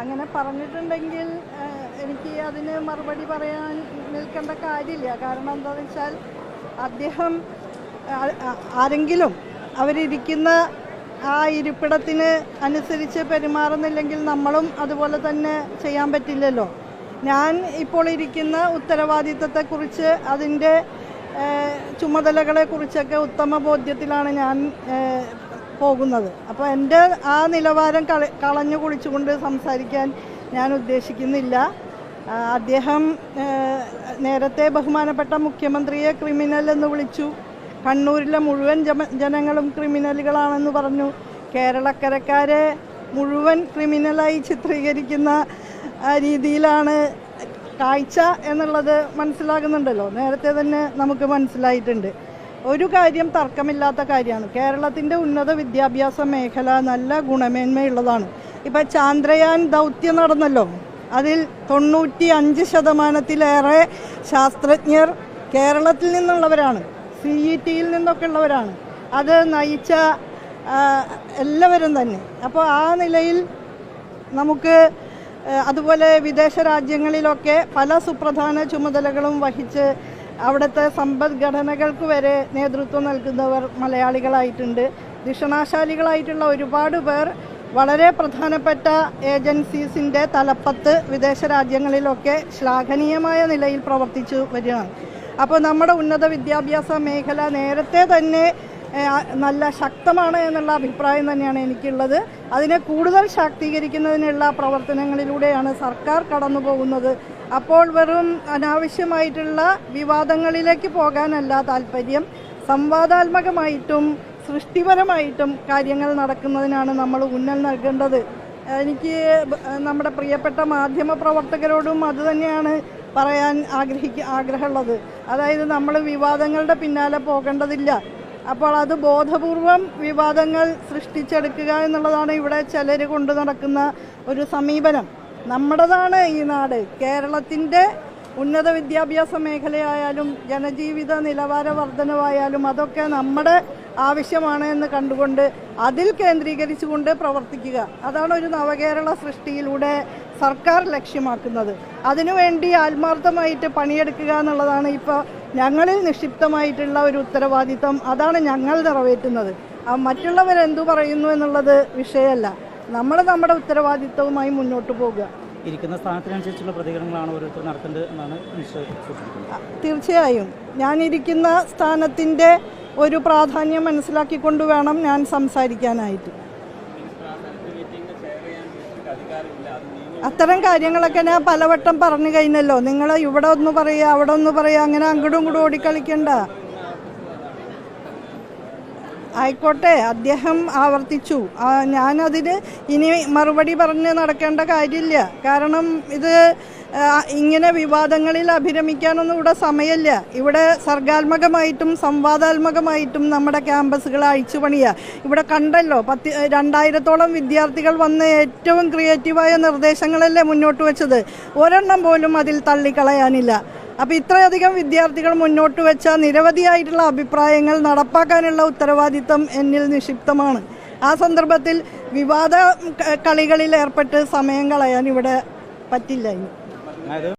അങ്ങനെ പറഞ്ഞിട്ടുണ്ടെങ്കിൽ എനിക്ക് അതിന് മറുപടി പറയാൻ നിൽക്കേണ്ട കാര്യമില്ല. കാരണം എന്താണെന്ന് വെച്ചാൽ അദ്ദേഹം ആരെങ്കിലും അവരിരിക്കുന്ന ആ ഇരിപ്പിടത്തിന് അനുസരിച്ച് പെരുമാറുന്നില്ലെങ്കിൽ നമ്മളും അതുപോലെ തന്നെ ചെയ്യാൻ പറ്റില്ലല്ലോ. ഞാൻ ഇപ്പോൾ ഇരിക്കുന്ന ഉത്തരവാദിത്തത്തെക്കുറിച്ച് അതിന്റെ ചുമതലകളെക്കുറിച്ചൊക്കെ ഉത്തമ ബോധ്യത്തിലാണ് ഞാൻ പോകുന്നത്. അപ്പോൾ എന്റെ ആ നിലവാരം കള കളഞ്ഞു കുളിച്ചുകൊണ്ട് സംസാരിക്കാൻ ഞാൻ ഉദ്ദേശിക്കുന്നില്ല. അദ്ദേഹം നേരത്തെ ബഹുമാനപ്പെട്ട മുഖ്യമന്ത്രിയെ ക്രിമിനൽ എന്ന് വിളിച്ചു. കണ്ണൂരിലെ മുഴുവൻ ജനങ്ങളും ക്രിമിനലുകളാണെന്ന് പറഞ്ഞു. കേരളക്കരക്കാരെ മുഴുവൻ ക്രിമിനലായി ചിത്രീകരിക്കുന്ന രീതിയിലാണ് കാഴ്ച എന്നുള്ളത് മനസ്സിലാകുന്നുണ്ടല്ലോ. നേരത്തെ തന്നെ നമുക്ക് മനസ്സിലായിട്ടുണ്ട്. ഒരു കാര്യം തർക്കമില്ലാത്ത കാര്യമാണ്. കേരളത്തിന്റെ ഉന്നത വിദ്യാഭ്യാസ മേഖല നല്ല ഗുണമേന്മയുള്ളതാണ്. ഇപ്പം ചാന്ദ്രയാൻ ദൗത്യം നടന്നല്ലോ. അതിൽ തൊണ്ണൂറ്റി അഞ്ച് ശതമാനത്തിലേറെ ശാസ്ത്രജ്ഞർ കേരളത്തിൽ നിന്നുള്ളവരാണ്. സി ഇ ടിയിൽ നിന്നൊക്കെ ഉള്ളവരാണ്. അത് നയിച്ച എല്ലാവരും തന്നെ. അപ്പോൾ ആ നിലയിൽ നമുക്ക് അതുപോലെ വിദേശ രാജ്യങ്ങളിലൊക്കെ പല സുപ്രധാന ചുമതലകളും വഹിച്ച് അവിടുത്തെ സമ്പദ്ഘടനകൾക്ക് വരെ നേതൃത്വം നൽകുന്നവർ മലയാളികളായിട്ടുണ്ട്. ദിഷണാശാലികളായിട്ടുള്ള ഒരുപാട് പേർ വളരെ പ്രധാനപ്പെട്ട ഏജൻസീസിന്റെ തലപ്പത്ത് വിദേശ രാജ്യങ്ങളിലൊക്കെ ശ്ലാഘനീയമായ നിലയിൽ പ്രവർത്തിച്ചു വരികയാണ്. അപ്പോൾ നമ്മുടെ ഉന്നത വിദ്യാഭ്യാസ മേഖല നേരത്തെ തന്നെ നല്ല ശക്തമാണ് എന്നുള്ള അഭിപ്രായം തന്നെയാണ് എനിക്കുള്ളത്. അതിനെ കൂടുതൽ ശാക്തീകരിക്കുന്നതിനുള്ള പ്രവർത്തനങ്ങളിലൂടെയാണ് സർക്കാർ കടന്നു പോകുന്നത് അപ്പോൾ വെറും അനാവശ്യമായിട്ടുള്ള വിവാദങ്ങളിലേക്ക് പോകാനല്ല താല്പര്യം സംവാദാത്മകമായിട്ടും സൃഷ്ടിപരമായിട്ടും കാര്യങ്ങൾ നടക്കുന്നതിനാണ് നമ്മൾ ഉന്നൽ നൽകേണ്ടത്. എനിക്ക് നമ്മുടെ പ്രിയപ്പെട്ട മാധ്യമ പ്രവർത്തകരോടും അതുതന്നെയാണ് പറയാൻ ആഗ്രഹിക്ക ആഗ്രഹമുള്ളത്. അതായത് നമ്മൾ വിവാദങ്ങളുടെ പിന്നാലെ പോകേണ്ടതില്ല. അപ്പോൾ അത് ബോധപൂർവം വിവാദങ്ങൾ സൃഷ്ടിച്ചെടുക്കുക എന്നുള്ളതാണ് ഇവിടെ ചിലർ കൊണ്ടു നടക്കുന്ന ഒരു സമീപനം. നമ്മുടേതാണ് ഈ നാട്. കേരളത്തിന്റെ ഉന്നത വിദ്യാഭ്യാസ മേഖലയായാലും ജനജീവിത നിലവാര വർധനവായാലും അതൊക്കെ നമ്മുടെ ആവശ്യമാണ് എന്ന് കണ്ടുകൊണ്ട് അതിൽ കേന്ദ്രീകരിച്ചുകൊണ്ട് പ്രവർത്തിക്കുക. അതാണ് ഒരു നവകേരള സൃഷ്ടിയിലൂടെ സർക്കാർ ലക്ഷ്യമാക്കുന്നത്. അതിനുവേണ്ടി ആത്മാർത്ഥമായിട്ട് പണിയെടുക്കുക എന്നുള്ളതാണ് ഇപ്പോൾ ഞങ്ങളിൽ നിക്ഷിപ്തമായിട്ടുള്ള ഒരു ഉത്തരവാദിത്തം അതാണ് ഞങ്ങൾ നിറവേറ്റുന്നത്. ആ മറ്റുള്ളവരെന്തു പറയുന്നു എന്നുള്ളത് വിഷയമല്ല. നമ്മൾ നമ്മുടെ ഉത്തരവാദിത്തവുമായി മുന്നോട്ട് പോകുക. ഇരിക്കുന്ന സ്ഥാനത്തിനനുസരിച്ചുള്ള പ്രതികരണങ്ങളാണ് ഓരോരുത്തർ നടത്തേണ്ടത് എന്നാണ് തീർച്ചയായും. ഞാനിരിക്കുന്ന സ്ഥാനത്തിന്റെ ഒരു പ്രാധാന്യം മനസ്സിലാക്കിക്കൊണ്ട് വേണം ഞാൻ സംസാരിക്കാനായിട്ട്. അത്തരം കാര്യങ്ങളൊക്കെ ഞാൻ പലവട്ടം പറഞ്ഞു കഴിഞ്ഞല്ലോ. നിങ്ങൾ ഇവിടെ ഒന്ന് പറയുക അവിടെ ഒന്ന് പറയുക അങ്ങനെ അങ്ങോട്ടും ഇങ്ങോട്ടും ഓടിക്കളിക്കണ്ട. ആയിക്കോട്ടെ അദ്ദേഹം ആവർത്തിച്ചു. ഞാനതിന് ഇനി മറുപടി പറഞ്ഞ് നടക്കേണ്ട കാര്യമില്ല. കാരണം ഇത് ഇങ്ങനെ വിവാദങ്ങളിൽ അഭിരമിക്കാനൊന്നും ഇവിടെ സമയമില്ല. ഇവിടെ സർഗാത്മകമായിട്ടും സംവാദാത്മകമായിട്ടും നമ്മുടെ ക്യാമ്പസുകൾ അഴിച്ചു പണിയുക ഇവിടെ കണ്ടല്ലോ പത്ത് രണ്ടായിരത്തോളം വിദ്യാർത്ഥികൾ വന്ന് ഏറ്റവും ക്രിയേറ്റീവായ നിർദ്ദേശങ്ങളല്ലേ മുന്നോട്ട് വെച്ചത്. ഒരെണ്ണം പോലും അതിൽ തള്ളിക്കളയാനില്ല. അപ്പോൾ ഇത്രയധികം വിദ്യാർത്ഥികൾ മുന്നോട്ട് വെച്ച നിരവധിയായിട്ടുള്ള അഭിപ്രായങ്ങൾ നടപ്പാക്കാനുള്ള ഉത്തരവാദിത്തം എന്നിൽ നിക്ഷിപ്തമാണ്. ആ സന്ദർഭത്തിൽ വിവാദ കളികളിൽ ഏർപ്പെട്ട് സമയം കളയാൻ ഇവിടെ പറ്റില്ല